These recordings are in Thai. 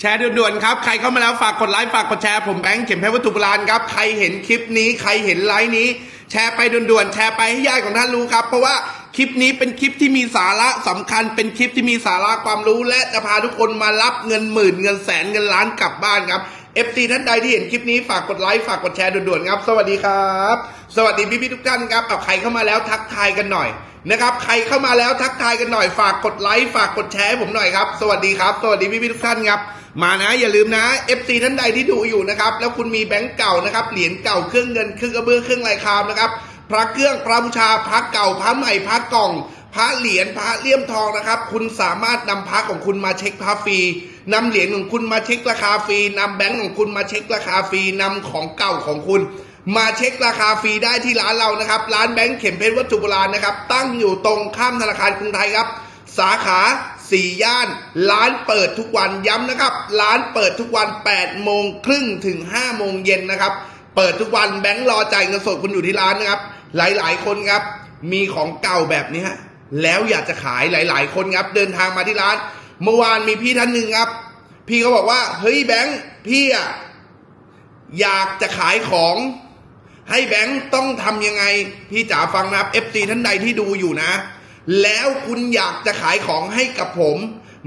แชร์ด่วนๆครับ ใครเข้ามาแล้วฝากกดไลค์ฝากกดแชร์ผมแบงค์เข็มเพชรวัตถุโบราณครับ ใครเห็นคลิปนี้ใครเห็นไลฟ์นี้ แชร์ไปด่วนๆแชร์ไปให้ญาติของท่านรู้ครับ เพราะว่าคลิปนี้เป็นคลิปที่มีสาระสำคัญ เป็นคลิปที่มีสาระความรู้ และจะพาทุกคนมารับเงินหมื่นเงินแสนเงินล้านกลับบ้านครับ FC ท่านใดที่เห็นคลิปนี้ฝากกดไลค์ฝากกดแชร์ด่วนๆครับ สวัสดีครับ สวัสดีพี่ๆทุกท่านครับเอาใครเข้ามาแล้วทักทายกันหน่อยนะครับใครเข้ามาแล้วทักทายกันหน่อยฝากกดไลค์ฝากกดแชร์ให้ผมหน่อยครับ สวัสดีครับ สวัสดีพี่ๆทุกท่านครับ มานะอย่าลืมนะ FC ท่านใดที่ดูอยู่นะครับ แล้วคุณมีแบงก์เก่านะครับ เหรียญเก่าเครื่องเงินเครื่องกระเบื้องเครื่องลายครามนะครับ พระเครื่องพระบูชาพระเก่าพระใหม่พระกล่อง พระเหรียญพระเลี่ยมทองนะครับ คุณสามารถนำพระของคุณมาเช็คพระฟรีนำเหรียญของคุณมาเช็คราคาฟรีนำแบงก์ของคุณมาเช็คราคาฟรีนำของเก่าของคุณ มาเช็คราคาฟรีได้ที่ร้านเรานะครับ ร้านแบงก์เข็มเพชรวัตถุโบราณนะครับ ตั้งอยู่ตรงข้ามธนาคารกรุงไทยครับ สาขา สี่ย่าน ร้านเปิดทุกวันย้ำนะครับ ร้านเปิดทุกวัน8โมงครึ่งถึง5โมงเย็นนะครับ เปิดทุกวันแบงค์รอจ่ายเงินสดคุณอยู่ที่ร้านนะครับ หลายๆ คนครับ มีของเก่าแบบนี้ฮะแล้วอยากจะขายหลาย ๆ คนครับ เดินทางมาที่ร้าน เมื่อวานมีพี่ท่านหนึ่งครับ พี่เขาบอกว่า เฮ้ยแบงค์พี่อะอยากจะขายของ ให้แบงค์ต้องทำยังไง พี่จ๋าฟังนะครับ FC ท่านใดที่ดูอยู่นะ แล้วคุณอยากจะขายของให้กับผม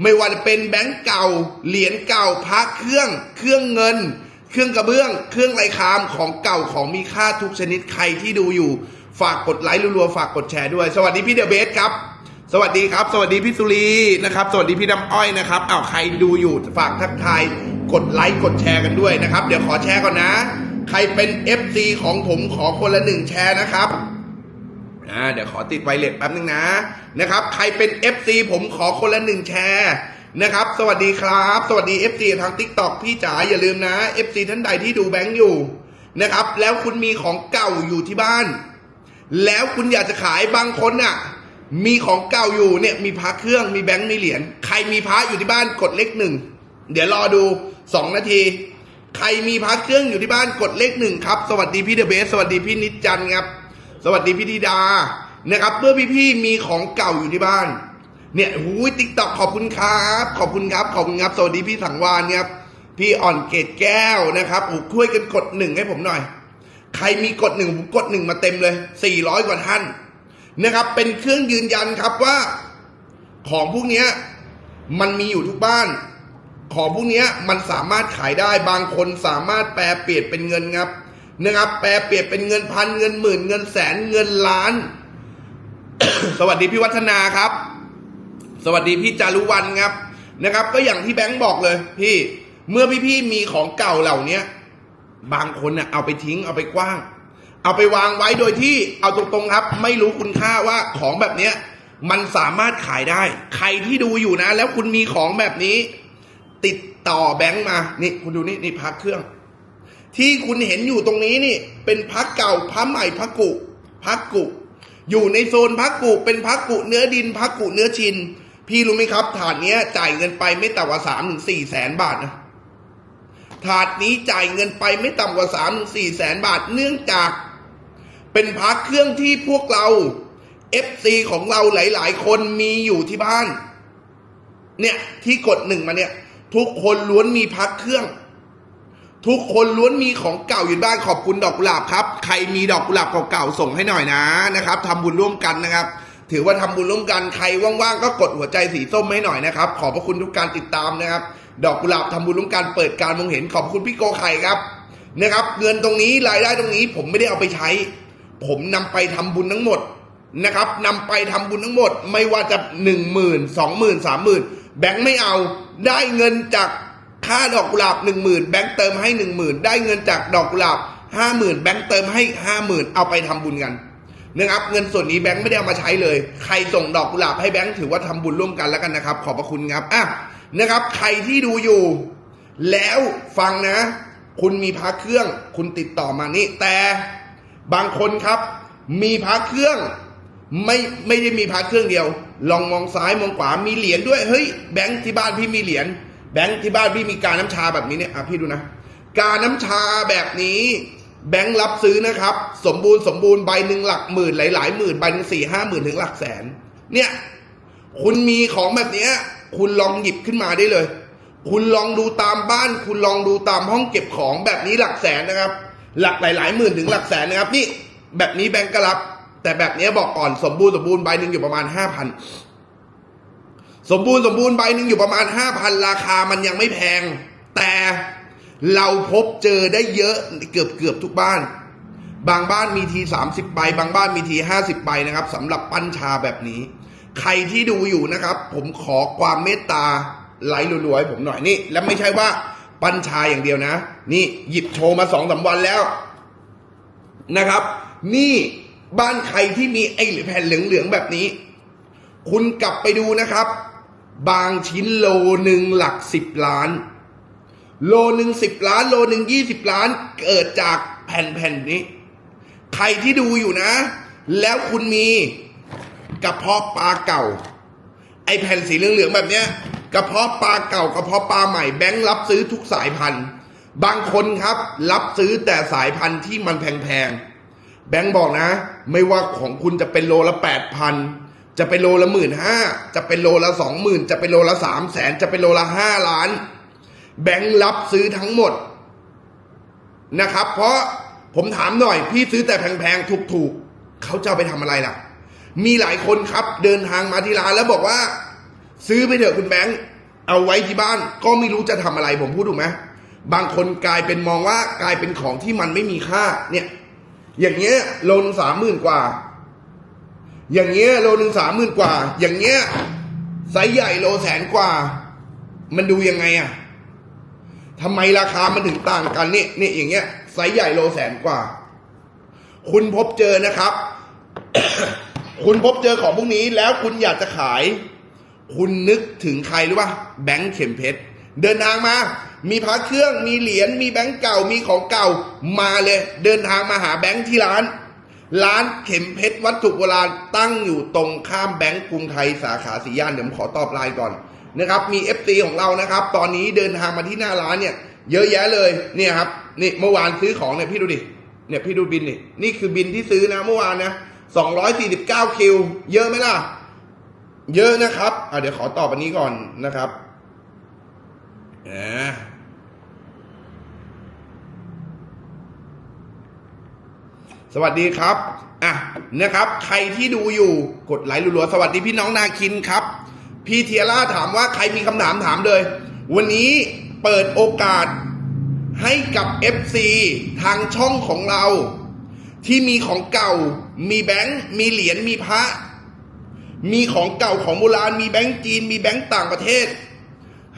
ไม่ว่าจะเป็นแบงค์เก่า เหรียญเก่าพระเครื่อง เครื่องเงิน เครื่องกระเบื้อง เครื่องไรคามของเก่าของมีค่าทุกชนิดใครที่ดูอยู่ ฝากกดไลค์รัวๆฝากกดแชร์ด้วย สวัสดีพี่เดอะเบสครับสวัสดีครับ สวัสดีพี่สุรีนะครับ สวัสดีพี่ดำอ้อยนะครับอ้าวใครดูอยู่ฝากทักทายกดไลค์กดแชร์กันด้วยนะครับ เดี๋ยวขอแชร์ก่อนนะ ใครเป็น FC ของผมขอคนละหนึ่งแชร์นะครับ อ่าเดี๋ยวขอติดไวเลสแป๊บนึงนะนะครับ ใครเป็น FC ผมขอคนละหนึ่งแชร์นะครับ สวัสดีครับ สวัสดี FC ทาง TikTok พี่จ๋าอย่าลืมนะ FC ท่านใดที่ดูแบงค์อยู่นะครับ แล้วคุณมีของเก่าอยู่ที่บ้าน แล้วคุณอยากจะขายบางคนน่ะ มีของเก่าอยู่เนี่ยมีพระเครื่องมีแบงค์มีเหรียญใครมีพระอยู่ที่บ้านกดเลขหนึ่งเดี๋ยวรอดูสองนาทีใครมีพระเครื่องอยู่ที่บ้านกดเลขหนึ่งครับ สวัสดีพี่เดอะเบส สวัสดีพี่นิจจันทร์ครับ สวัสดีพี่ธิดานะครับเมื่อพี่ๆมีของเก่าอยู่ที่บ้าน เนี่ยหูยติ๊กต็อกขอบคุณครับ ขอบคุณครับขอบคุณครับสวัสดีพี่สังวานครับพี่อ่อนเกตแก้วนะครับอ้ช่วยกันกดหนึ่งให้ผมหน่อย ใครมีกดหนึ่งผมกดหนึ่งมาเต็มเลย 400 กว่าท่านนะครับ เป็นเครื่องยืนยันครับว่า ของพวกนี้มันมีอยู่ทุกบ้าน ของพวกนี้มันสามารถขายได้บางคนสามารถแปลเปลี่ยนเป็นเงินครับ นะครับ แปลเปลี่ยนเป็นเงินพันเงินหมื่น เงินแสนเงินล้าน สวัสดีพี่วัฒนาครับ สวัสดีพี่จารุวรรณครับนะครับ ก็อย่างที่แบงค์บอกเลย พี่ เมื่อพี่ๆมีของเก่าเหล่าเนี้ยบางคนน่ะเอาไปทิ้งเอาไปกว้าง เอาไปวางไว้โดยที่เอาตรงๆครับ ไม่รู้คุณค่าว่าของแบบเนี้ยมันสามารถขายได้ ใครที่ดูอยู่นะ แล้วคุณมีของแบบนี้ ติดต่อแบงค์มา นี่คุณดูนี่นี่พักเครื่อง ที่คุณเห็นอยู่ตรงนี้นี่ เป็นพักเก่าพักใหม่พักกุพักกุอยู่ในโซนพักกุเป็นพักกุเนื้อดินพักกุเนื้อชิน พี่รู้ไหมครับ ถาดเนี้ยจ่ายเงินไปไม่ต่ำกว่าสามถึงสี่แสนบาทนะถาดนี้จ่ายเงินไปไม่ต่ำกว่าสามถึงสี่แสนบาทเนื่องจาก เป็นพักเครื่องที่พวกเรา FC ของเราหลาย ๆ คนมีอยู่ที่บ้าน เนี่ยที่กดหนึ่งมาเนี่ย ทุกคนล้วนมีพักเครื่อง ทุกคนล้วนมีของเก่าอยู่บ้านขอบคุณดอกกุหลาบครับ ใครมีดอกกุหลาบเก่าๆส่งให้หน่อยนะนะครับทำบุญร่วมกันนะครับ ถือว่าทำบุญร่วมกันใครว่างๆก็กดหัวใจสีส้มให้หน่อยนะครับ ขอบพระคุณทุกการติดตามนะครับ ดอกกุหลาบทำบุญร่วมกันเปิดการมองเห็นขอบคุณพี่โกไข่ครับนะครับ เงินตรงนี้รายได้ตรงนี้ผมไม่ได้เอาไปใช้ ผมนำไปทำบุญทั้งหมดนะครับนำไปทำบุญทั้งหมด ไม่ว่าจะหนึ่งหมื่นสองหมื่นสามหมื่นแบงค์ไม่เอาได้เงินจาก ค่าดอกกุหลาบหนึ่งหมื่นแบงค์เติมให้หนึ่งหมื่นได้เงินจากดอกกุหลาบห้าหมื่นแบงค์เติมให้ห้าหมื่นเอาไปทำบุญกันนะครับเงินส่วนนี้แบงค์ไม่ได้เอามาใช้เลย ใครส่งดอกกุหลาบให้แบงค์ถือว่าทำบุญร่วมกันแล้วกันนะครับ ขอบพระคุณครับอะนะครับ ใครที่ดูอยู่ แล้วฟังนะ คุณมีพระเครื่อง คุณติดต่อมานี่แต่บางคนครับ มีพระเครื่อง ไม่ไม่ได้มีพระเครื่องเดียว ลองมองซ้ายมองขวามีเหรียญด้วยเฮ้ยแบงค์ที่บ้านพี่มีเหรียญ แบงค์ที่บ้านพี่มีการน้ำชาแบบนี้เนี่ยอะพี่ดูนะ การน้ำชาแบบนี้ แบงค์รับซื้อนะครับ สมบูรณ์สมบูรณ์ใบหนึ่งหลักหมื่นหลายๆหมื่นใบหนึ่งสี่ห้าหมื่นถึงหลักแสน เนี่ย คุณมีของแบบเนี้ย คุณลองหยิบขึ้นมาได้เลย คุณลองดูตามบ้าน คุณลองดูตามห้องเก็บของแบบนี้หลักแสนนะครับ หลักหลายๆหมื่นถึงหลักแสนนะครับ นี่ แบบนี้แบงก์ก็รับ แต่แบบนี้บอกก่อนสมบูรณ์สมบูรณ์ใบหนึ่งอยู่ประมาณห้าพัน สมบูรณ์สมบูรณ์ใบหนึ่งอยู่ประมาณห้าพันราคามันยังไม่แพง แต่เราพบเจอได้เยอะเกือบเกือบทุกบ้าน บางบ้านมีทีสามสิบใบ บางบ้านมีทีห้าสิบใบนะครับสำหรับปั้นชาแบบนี้ ใครที่ดูอยู่นะครับ ผมขอความเมตตาไหลรัวๆให้ผมหน่อยนี่ และไม่ใช่ว่าปั้นชาอย่างเดียวนะ นี่หยิบโชว์มาสองสาวันแล้วนะครับ นี่บ้านใครที่มีไอ้แผ่นเหลืองๆแบบนี้ คุณกลับไปดูนะครับ บางชิ้นโลหนึ่งหลักสิบล้าน โลหนึ่งสิบล้าน โลหนึ่งยี่สิบล้าน เกิดจากแผ่นแผ่นนี้ ใครที่ดูอยู่นะ แล้วคุณมีกระเพาะปลาเก่า ไอแผ่นสีเหลืองๆแบบเนี้ยกระเพาะปลาเก่ากระเพาะปลาใหม่แบงค์รับซื้อทุกสายพันธุ์บางคนครับ รับซื้อแต่สายพันธุ์ที่มันแพงๆแบงค์บอกนะ ไม่ว่าของคุณจะเป็นโลละแปดพัน จะเป็นโลละหมื่นห้าจะเป็นโลละสองหมื่นจะเป็นโลละสามแสนจะเป็นโลละห้าล้าน แบงค์รับซื้อทั้งหมดนะครับ เพราะผมถามหน่อย พี่ซื้อแต่แพงๆถูกๆเขาจะาไปทำอะไรล่ะ มีหลายคนครับเดินทางมาที่ร้านแล้วบอกว่า ซื้อไปเถอะคุณแบงค์เอาไว้ที่บ้าน ก็ไม่รู้จะทำอะไรผมพูดถูกไหมบางคนกลายเป็นมองว่ากลายเป็นของที่มันไม่มีค่าเนี่ย อย่างเงี้ยโลนึงสามหมื่นกว่า อย่างเงี้ยโลหนึ่งสามหมื่นกว่า อย่างเงี้ยไซส์ใหญ่โลแสนกว่า มันดูยังไงอะทำไมราคามันถึงต่างกันนี่นี่อย่างเงี้ยไซส์ใหญ่โลแสนกว่า คุณพบเจอนะครับ คุณพบเจอของพวกนี้แล้วคุณอยากจะขาย คุณนึกถึงใครรู้ป่ะแบงค์เข็มเพชรเดินทางมา มีพระเครื่องมีเหรียญมีแบงค์เก่ามีของเก่ามาเลย เดินทางมาหาแบงค์ที่ร้าน ร้านเข็มเพชรวัตถุโบราณตั้งอยู่ตรงข้ามแบงก์กรุงไทยสาขาสีย่านเดี๋ยวผมขอตอบไลน์ก่อนนะครับ มี FT ของเรานะครับ ตอนนี้เดินทางมาที่หน้าร้านเนี่ย เยอะแยะเลยเนี่ยครับนี่เมื่อวานซื้อของเนี่ยพี่ดูดิเนี่ยพี่ดูบินนี่นี่คือบินที่ซื้อนะเมื่อวานนะ249คิว เยอะไหมล่ะ เยอะนะครับอะเดี๋ยวขอตอบอันนี้ก่อนนะครับอ่า สวัสดีครับ อะนะครับ ใครที่ดูอยู่กดไลค์รัวๆสวัสดีพี่น้องนาคินครับ พี่เทียร่าถามว่าใครมีคำถามถามเลย วันนี้เปิดโอกาสให้กับ FC ทางช่องของเรา ที่มีของเก่า มีแบงค์ มีเหรียญ มีพระ มีของเก่าของโบราณ มีแบงค์จีน มีแบงค์ต่างประเทศ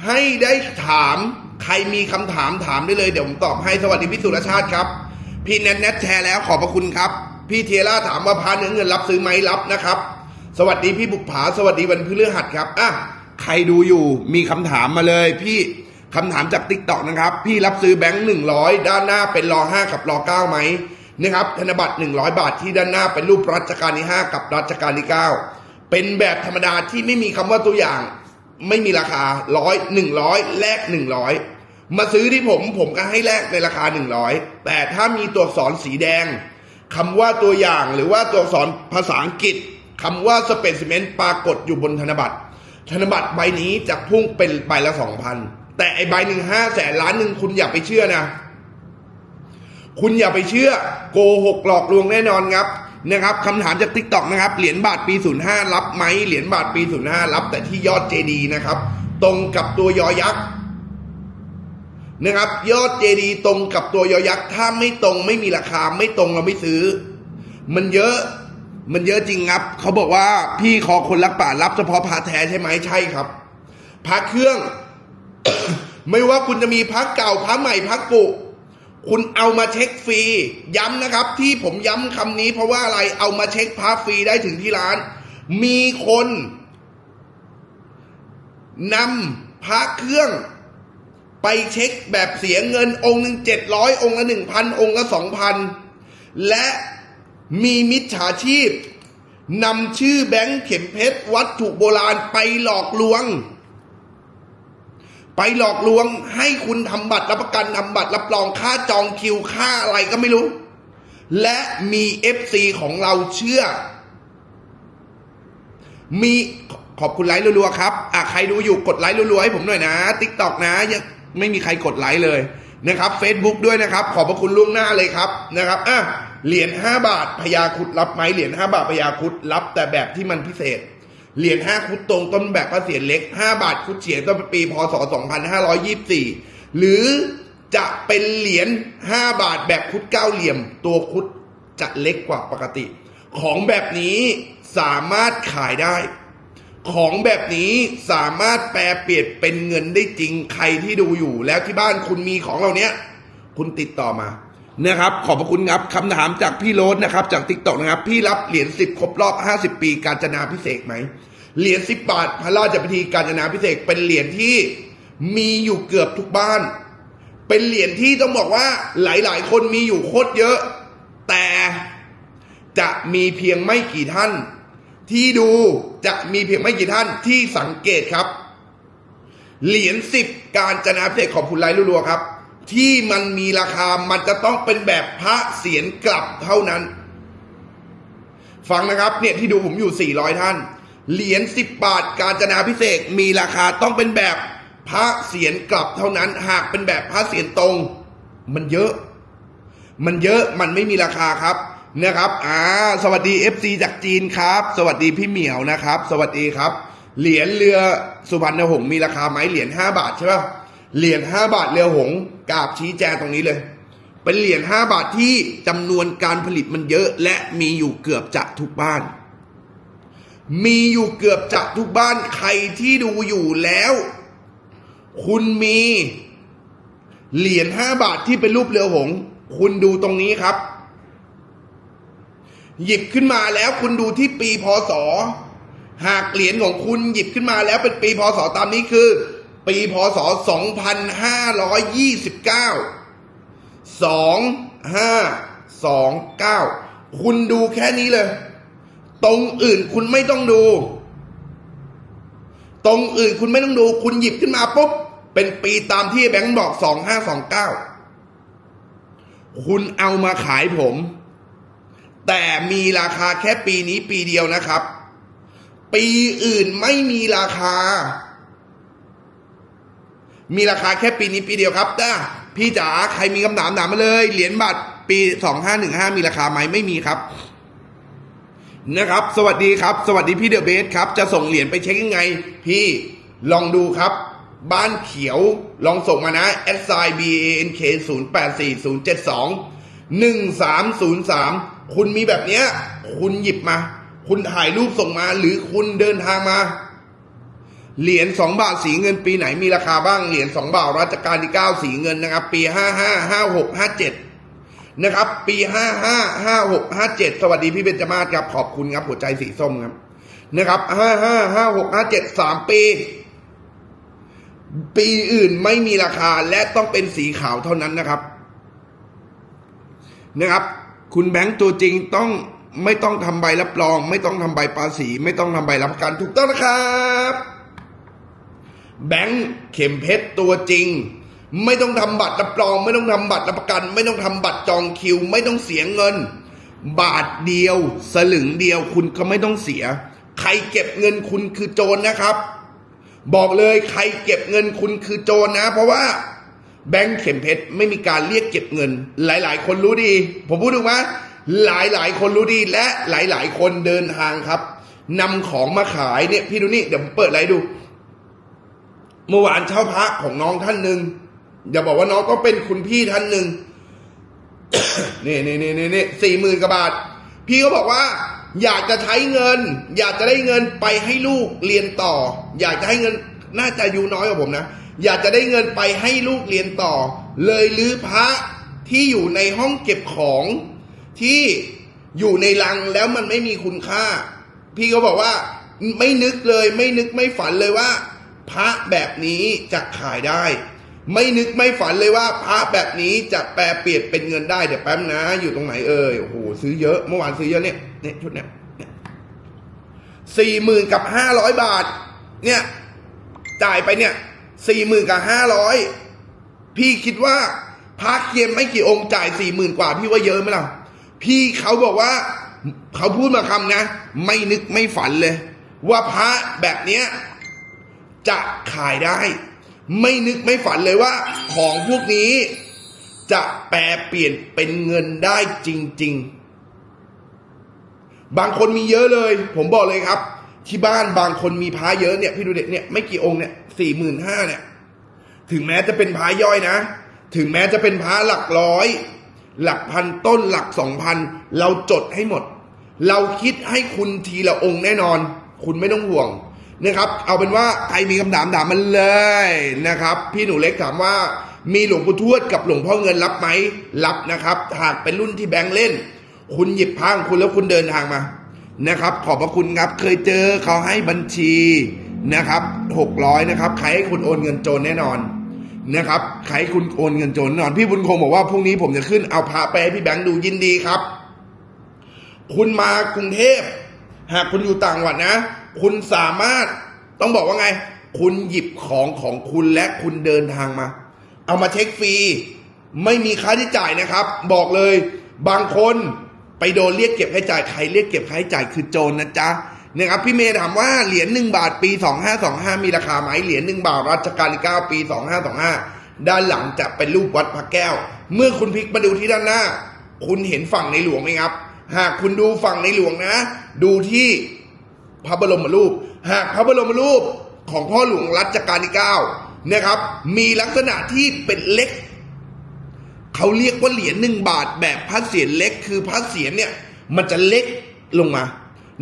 ให้ได้ถาม ใครมีคำถามถามได้เลย เดี๋ยวผมตอบให้ สวัสดีพี่สุรชาติครับ พี่แนทแนทแชร์แล้วขอบพระคุณครับ พี่เทียร่าถามว่าพาเนื้อเงินรับซื้อไหมรับนะครับ สวัสดีพี่บุกผาสวัสดีวันพฤหัสครับอะใครดูอยู่มีคำถามมาเลย พี่คำถามจากติ๊กต็อกนะครับ พี่รับซื้อแบงค์หนึ่งร้อยด้านหน้าเป็นรอห้ากับรอเก้าไหมนะครับธนบัตรหนึ่งร้อยบาทที่ด้านหน้าเป็นรูปรัชกาลที่ห้ากับรัชกาลที่เก้าเป็นแบบธรรมดาที่ไม่มีคำว่าตัวอย่าง ไม่มีราคาร้อยหนึ่งร้อยแลกหนึ่งร้อย มาซื้อที่ผมผมก็ให้แลกในราคาหนึ่งร้อยแต่ถ้ามีตัวอักษรสีแดงคำว่าตัวอย่างหรือว่าตัวอักษรภาษาอังกฤษคำว่าสเปซิเมนต์ปรากฏอยู่บนธนบัตร ธนบัตรใบนี้จะพุ่งเป็นใบละสองพันแต่ไอใบหนึ่งห้าแสนล้านหนึ่งคุณอย่าไปเชื่อนะ คุณอย่าไปเชื่อโกหกหลอกลวงแน่นอนครับนะครับคำถามจากทิกตอกนะครับ เหรียญบาทปี 05 รับไหมเหรียญบาทปี 05 รับแต่ที่ยอดเจดีนะครับ ตรงกับตัวยอยักษ์ นะครับ ยอดเจดีตรงกับตัวยอยักษ์ถ้าไม่ตรงไม่มีราคาไม่ตรงเราไม่ซื้อ มันเยอะมันเยอะจริงครับ เขาบอกว่าพี่ขอคนรักป่ารับเฉพาะพระแท้ใช่ไหมใช่ครับพระเครื่อง ไม่ว่าคุณจะมีพระเก่าพระใหม่พระกุคุณเอามาเช็คฟรี ย้ำนะครับ ที่ผมย้ำคำนี้เพราะว่าอะไรเอามาเช็คพาฟรีได้ถึงที่ร้าน มีคนนำพระเครื่อง ไปเช็คแบบเสียเงินองค์หนึ่งเจ็ดร้อยองค์ละหนึ่งพันองค์ละสองพันและมีมิจฉาชีพนำชื่อแบงค์เข็มเพชรวัตถุโบราณไปหลอกลวง ไปหลอกลวงให้คุณทำบัตรรับประกันทำบัตรรับรองค่าจองคิวค่าอะไรก็ไม่รู้ และมีเอฟซีของเราเชื่อ มีขอบคุณไลค์รัวๆครับอะใครดูอยู่กดไลค์รัวๆให้ผมหน่อยนะทิกตอกนะยัง ไม่มีใครกดไลค์เลยนะครับ Facebook ด้วยนะครับ ขอบพระคุณล่วงหน้าเลยครับนะครับอะเหรียญ5บาทพญาคุดรับไหมเหรียญ5บาทพญาคุดรับแต่แบบที่มันพิเศษ เหรียญ5คุดตรงต้นแบบพระเศียรเล็ก 5 บาทคุดเฉียงต้นปีพศ 2524 หรือจะเป็นเหรียญ5บาทแบบคุดเก้าเหลี่ยม ตัวคุดจะเล็กกว่าปกติ ของแบบนี้สามารถขายได้ ของแบบนี้สามารถแปลเปลี่ยนเป็นเงินได้จริงใครที่ดูอยู่ แล้วที่บ้านคุณมีของเหล่านี้คุณติดต่อมานะครับ ขอบพระคุณครับคำถามจากพี่โรสนะครับ จากทิกต็อกนะครับ พี่รับเหรียญสิบครบรอบ50ปีการจนาพิเศษไหมเหรียญสิบบาทพระราชพิธีการจนาพิเศษเป็นเหรียญที่มีอยู่เกือบทุกบ้าน เป็นเหรียญที่ต้องบอกว่าหลายๆ คนมีอยู่โคตรเยอะ แต่จะมีเพียงไม่กี่ท่าน ที่ดูจะมีเพียงไม่กี่ท่านที่สังเกตครับ เหรียญสิบการจนาพิเศษขอบคุณไลรัวๆครับ ที่มันมีราคามันจะต้องเป็นแบบพระเสียรกลับเท่านั้น ฟังนะครับเนี่ยที่ดูผมอยู่ 400 ท่าน เหรียญ10 บาทการจนาพิเศษมีราคาต้องเป็นแบบพระเสียรกลับเท่านั้น หากเป็นแบบพระเสียรตรง มันเยอะ มันเยอะมันไม่มีราคาครับ นะครับอ่าสวัสดี FC จากจีนครับ สวัสดีพี่เหมียวนะครับ สวัสดีครับ เหรียญเรือสุพรรณหงษ์มีราคาไหมเหรียญ5บาทใช่ป่ะเหรียญ5บาทเรือหงส์กราบชี้แจงตรงนี้เลย เป็นเหรียญ5บาทที่จำนวนการผลิตมันเยอะและมีอยู่เกือบจะทุกบ้าน มีอยู่เกือบจะทุกบ้านใครที่ดูอยู่แล้ว คุณมีเหรียญ5บาทที่เป็นรูปเรือหงส์คุณดูตรงนี้ครับ หยิบขึ้นมาแล้วคุณดูที่ปีพศ หากเหรียญของคุณหยิบขึ้นมาแล้วเป็นปีพศตามนี้คือ ปีพศ 2529 2529 คุณดูแค่นี้เลย ตรงอื่นคุณไม่ต้องดู ตรงอื่นคุณไม่ต้องดู คุณหยิบขึ้นมาปุ๊บ เป็นปีตามที่แบงค์บอก 2529 คุณเอามาขายผม แต่มีราคาแค่ปีนี้ปีเดียวนะครับ ปีอื่นไม่มีราคา มีราคาแค่ปีนี้ปีเดียวครับนะพี่จ๋าใครมีคำถามถามมาเลย เหรียญบาทปีสองห้าหนึ่งห้ามีราคาไหมไม่มีครับ นะครับ สวัสดีครับ สวัสดีพี่เดอะเบสครับ จะส่งเหรียญไปเช็คยังไง พี่ลองดูครับบ้านเขียวลองส่งมานะ s i b a n k 0 8 4 0 7 2 1 3 0 3คุณมีแบบเนี้ย คุณหยิบมา คุณถ่ายรูปส่งมา หรือคุณเดินทางมา เหรียญสองบาทสีเงินปีไหนมีราคาบ้าง เหรียญสองบาทรัชกาลที่เก้าสีเงินนะครับ ปีห้าห้าห้าหกห้าเจ็ดนะครับ ปีห้าห้าห้าหกห้าเจ็ดสวัสดีพี่เบญจมาศครับขอบคุณครับหัวใจสีส้มครับนะครับห้าห้าห้าหกห้าเจ็ดสามปีปีอื่นไม่มีราคาและต้องเป็นสีขาวเท่านั้นนะครับ นะครับ คุณแบงค์ตัวจริงต้องไม่ต้องทำใบรับรอง ไม่ต้องทำใบภาษี ไม่ต้องทำใบรับประกันถูกต้องนะครับแบงค์เข็มเพชรตัวจริง ไม่ต้องทำบัตรรับรอง ไม่ต้องทำบัตรรับประกัน ไม่ต้องทำบัตรจองคิว ไม่ต้องเสียเงิน บาทเดียว สลึงเดียวคุณก็ไม่ต้องเสีย ใครเก็บเงินคุณคือโจรนะครับ บอกเลยใครเก็บเงินคุณคือโจรนะ เพราะว่า แบงค์เข็มเพชรไม่มีการเรียกเก็บเงิน หลายๆ คนรู้ดี ผมพูดถูกไหมหลายๆ คนรู้ดีและหลายๆ คนเดินทางครับนำของมาขายเนี่ยพี่ดูนี่เดี๋ยวผมเปิดไลฟ์ดู เมื่อวานเช่าพระของน้องท่านหนึ่งอย่าบอกว่าน้องก็เป็นคุณพี่ท่านหนึ่งนี่นี่นี่นี่นี่สี่หมื่นกว่าบาท พี่ก็บอกว่า อยากจะใช้เงิน อยากจะได้เงินไปให้ลูกเรียนต่อ อยากจะให้เงินน่าจะอายุน้อยกว่าผมนะ อยากจะได้เงินไปให้ลูกเรียนต่อ เลยลื้อพระที่อยู่ในห้องเก็บของที่อยู่ในลังแล้วมันไม่มีคุณค่า พี่ก็บอกว่าไม่นึกเลย ไม่นึกไม่ฝันเลยว่า พระแบบนี้จะขายได้ ไม่นึกไม่ฝันเลยว่าพระแบบนี้จะแปลเปลี่ยนเป็นเงินได้เดี๋ยวแป๊บนะ อยู่ตรงไหนเอ่ยโอ้โหซื้อเยอะเมื่อวานซื้อเยอะเนี่ยเนี่ยชุดเนี่ยสี่หมื่นกับห้าร้อยบาท เนี่ยจ่ายไปเนี่ย สี่หมื่นกับห้าร้อยพี่คิดว่าพระเกียมไม่กี่องค์จ่ายสี่หมื่นกว่า พี่ว่าเยอะไหมล่ะพี่เขาบอกว่าเขาพูดมาคำนะ ไม่นึกไม่ฝันเลย ว่าพระแบบเนี้ยจะขายได้ ไม่นึกไม่ฝันเลยว่า ของพวกนี้ จะแปลเปลี่ยนเป็นเงินได้จริง ๆ บางคนมีเยอะเลย ผมบอกเลยครับ ที่บ้านบางคนมีพระเยอะเนี่ยพี่ดูเด็กเนี่ยไม่กี่องค์เนี่ยสี่หมื่นห้าเนี่ย ถึงแม้จะเป็นพระย่อยนะ ถึงแม้จะเป็นพระหลักร้อย หลักพันต้นหลักสองพันเราจดให้หมด เราคิดให้คุณทีละองค์แน่นอน คุณไม่ต้องห่วงนะครับ เอาเป็นว่าใครมีคำถามถามมันเลยนะครับ พี่หนูเล็กถามว่ามีหลวงปู่ทวดกับหลวงพ่อเงินรับไหมรับนะครับ หากเป็นรุ่นที่แบงค์เล่น คุณหยิบพังคุณแล้วคุณเดินทางมา นะครับ ขอบพระคุณครับเคยเจอเขาให้บัญชีนะครับหกร้อยนะครับใครให้คุณโอนเงินโจรแน่นอนนะครับใครให้คุณโอนเงินโจรแน่นอนพี่บุญคงบอกว่าพรุ่งนี้ผมจะขึ้นเอาพระไปให้พี่แบงค์ดูยินดีครับ คุณมากรุงเทพ หากคุณอยู่ต่างจังหวัดนะ คุณสามารถต้องบอกว่าไง คุณหยิบของของคุณและคุณเดินทางมา เอามาเช็คฟรีไม่มีค่าใช้จ่ายนะครับ บอกเลยบางคน ไปโดนเรียกเก็บค่าใช้จ่ายใครเรียกเก็บค่าใช้จ่ายคือโจรนะจ๊ะนะครับพี่เมย์ถามว่าเหรียญหนึ่งบาทปี 2525 มีราคาไหมเหรียญหนึ่งบาทรัชกาลที่9ปี 2525 ด้านหลังจะเป็นรูปวัดพระแก้ว เมื่อคุณพลิกมาดูที่ด้านหน้า คุณเห็นฝั่งในหลวงไหมครับ หากคุณดูฝั่งในหลวงนะ ดูที่พระบรมรูป หากพระบรมรูปของพ่อหลวงรัชกาลที่9นะครับมีลักษณะที่เป็นเล็ก เขาเรียกว่าเหรียญหนึ่งบาทแบบพระเศียรเล็กคือพระเศียรเนี่ย มันจะเล็กลงมา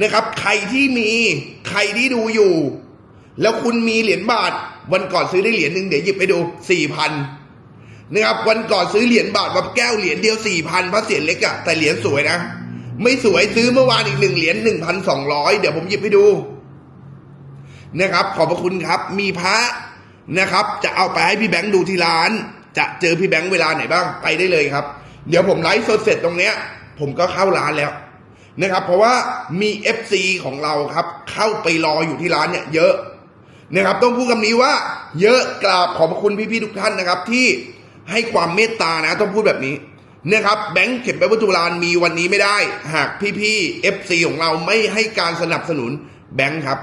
นะครับ ใครที่มีใครที่ดูอยู่ แล้วคุณมีเหรียญบาท วันก่อนซื้อได้เหรียญหนึ่งเดี๋ยวหยิบไปดูสี่พันนะครับวันก่อนซื้อเหรียญบาทวับแก้วเหรียญเดียวสี่พันพระเศียรเล็กอะแต่เหรียญสวยนะ ไม่สวยซื้อเมื่อวานอีกหนึ่งเหรียญหนึ่งพันสองร้อยเดี๋ยวผมหยิบให้ดูนะครับ ขอบพระคุณครับ มีพระนะครับ จะเอาไปให้พี่แบงค์ดูที่ร้าน จะเจอพี่แบงค์เวลาไหนบ้างไปได้เลยครับ เดี๋ยวผมไลฟ์สดเสร็จตรงเนี้ย ผมก็เข้าร้านแล้วนะครับ เพราะว่ามี FC ของเราครับ เข้าไปรออยู่ที่ร้านเนี่ย เยอะนะครับ ต้องพูดคำนี้ว่า เยอะกราบขอบพระคุณพี่ๆทุกท่านนะครับ ที่ให้ความเมตตานะต้องพูดแบบนี้นะครับแบงค์เข็มไปวัตถุโบราณมีวันนี้ไม่ได้ หากพี่ๆ FC ของเราไม่ให้การสนับสนุนแบงค์ครับ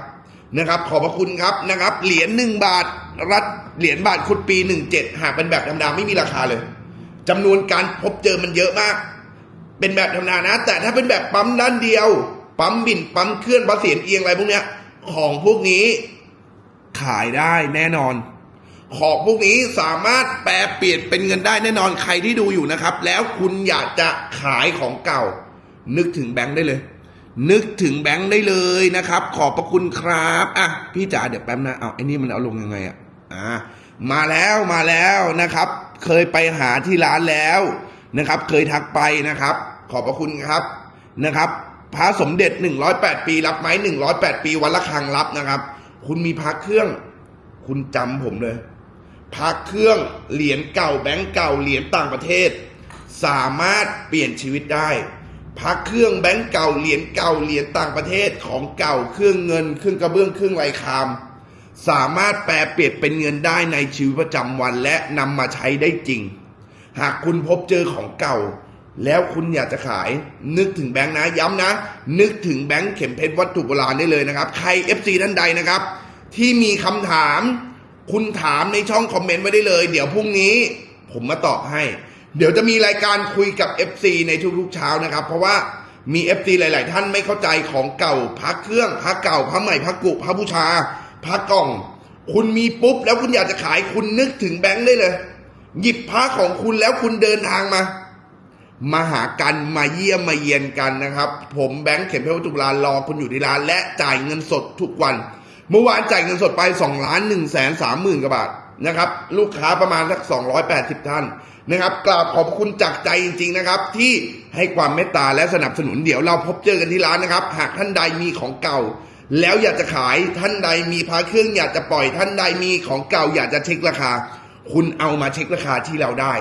นะครับ ขอบพระคุณครับนะครับ เหรียญหนึ่งบาท รัฐเหรียญบาทคุดปีหนึ่งเจ็ดหากเป็นแบบธรรมดาไม่มีราคาเลยจำนวนการพบเจอมันเยอะมาก เป็นแบบธรรมดานะ แต่ถ้าเป็นแบบปั๊มด้านเดียว ปั๊มบินปั๊มเคลื่อนภาษีเอียงอะไรพวกเนี้ย ของพวกนี้ขายได้แน่นอน ของพวกนี้สามารถแปลเปลี่ยนเป็นเงินได้แน่นอนใครที่ดูอยู่นะครับ แล้วคุณอยากจะขายของเก่า นึกถึงแบงค์ได้เลย นึกถึงแบงค์ได้เลยนะครับ ขอบพระคุณครับ อะ พี่จ๋าเดี๋ยวแป๊บนะเอาไอ้นี่มันเอาลงยังไงอะ อ่ามาแล้วมาแล้วนะครับ เคยไปหาที่ร้านแล้วนะครับ เคยทักไปนะครับ ขอบพระคุณครับนะครับ พระสมเด็จ 108 ปีรับไหม108 ปีวันละครั้งรับนะครับ คุณมีพระเครื่อง คุณจำผมเลยพระเครื่องเหรียญเก่าแบงก์เก่าเหรียญต่างประเทศ สามารถเปลี่ยนชีวิตได้พระเครื่องแบงก์เก่าเหรียญเก่าเหรียญต่างประเทศของเก่าเครื่องเงิน เครื่องกระเบื้องเครื่องไรคาม สามารถแปลเปลี่ยนเป็นเงินได้ในชีวิตประจำวันและนำมาใช้ได้จริง หากคุณพบเจอของเก่า แล้วคุณอยากจะขาย นึกถึงแบงค์นะย้ำนะ นึกถึงแบงค์เข็มเพชรวัตถุโบราณได้เลยนะครับ ใคร FC ท่านใดนะครับ ที่มีคำถาม คุณถามในช่องคอมเมนต์ไว้ได้เลย เดี๋ยวพรุ่งนี้ ผมมาตอบให้ เดี๋ยวจะมีรายการคุยกับ FC ในทุกๆเช้านะครับ เพราะว่ามี FC หลาย ๆ ท่านไม่เข้าใจของเก่าพักเครื่องพักเก่าพักใหม่พักกุพักบูชา พักกล่อง คุณมีปุ๊บแล้วคุณอยากจะขายคุณนึกถึงแบงค์ได้เลย หยิบผ้าของคุณแล้วคุณเดินทางมามาหากันมาเยี่ยมมาเยียนกันนะครับ ผมแบงค์เข็มเพชรวัตถุโบราณรอคุณอยู่ที่ร้าน และจ่ายเงินสดทุกวัน เมื่อวานจ่ายเงินสดไป2ล้าน1แสน3หมื่นกว่าบาทนะครับ ลูกค้าประมาณสัก 280 ท่านนะครับกราบขอบคุณจากใจจริง ๆนะครับ ที่ให้ความเมตตาและสนับสนุนเดี๋ยวเราพบเจอกันที่ร้านนะครับ หากท่านใดมีของเก่า แล้วอยากจะขายท่านใดมีพาเครื่องอยากจะปล่อยท่านใดมีของเก่าอยากจะเช็คราคา คุณเอามาเช็คราคาที่เราได้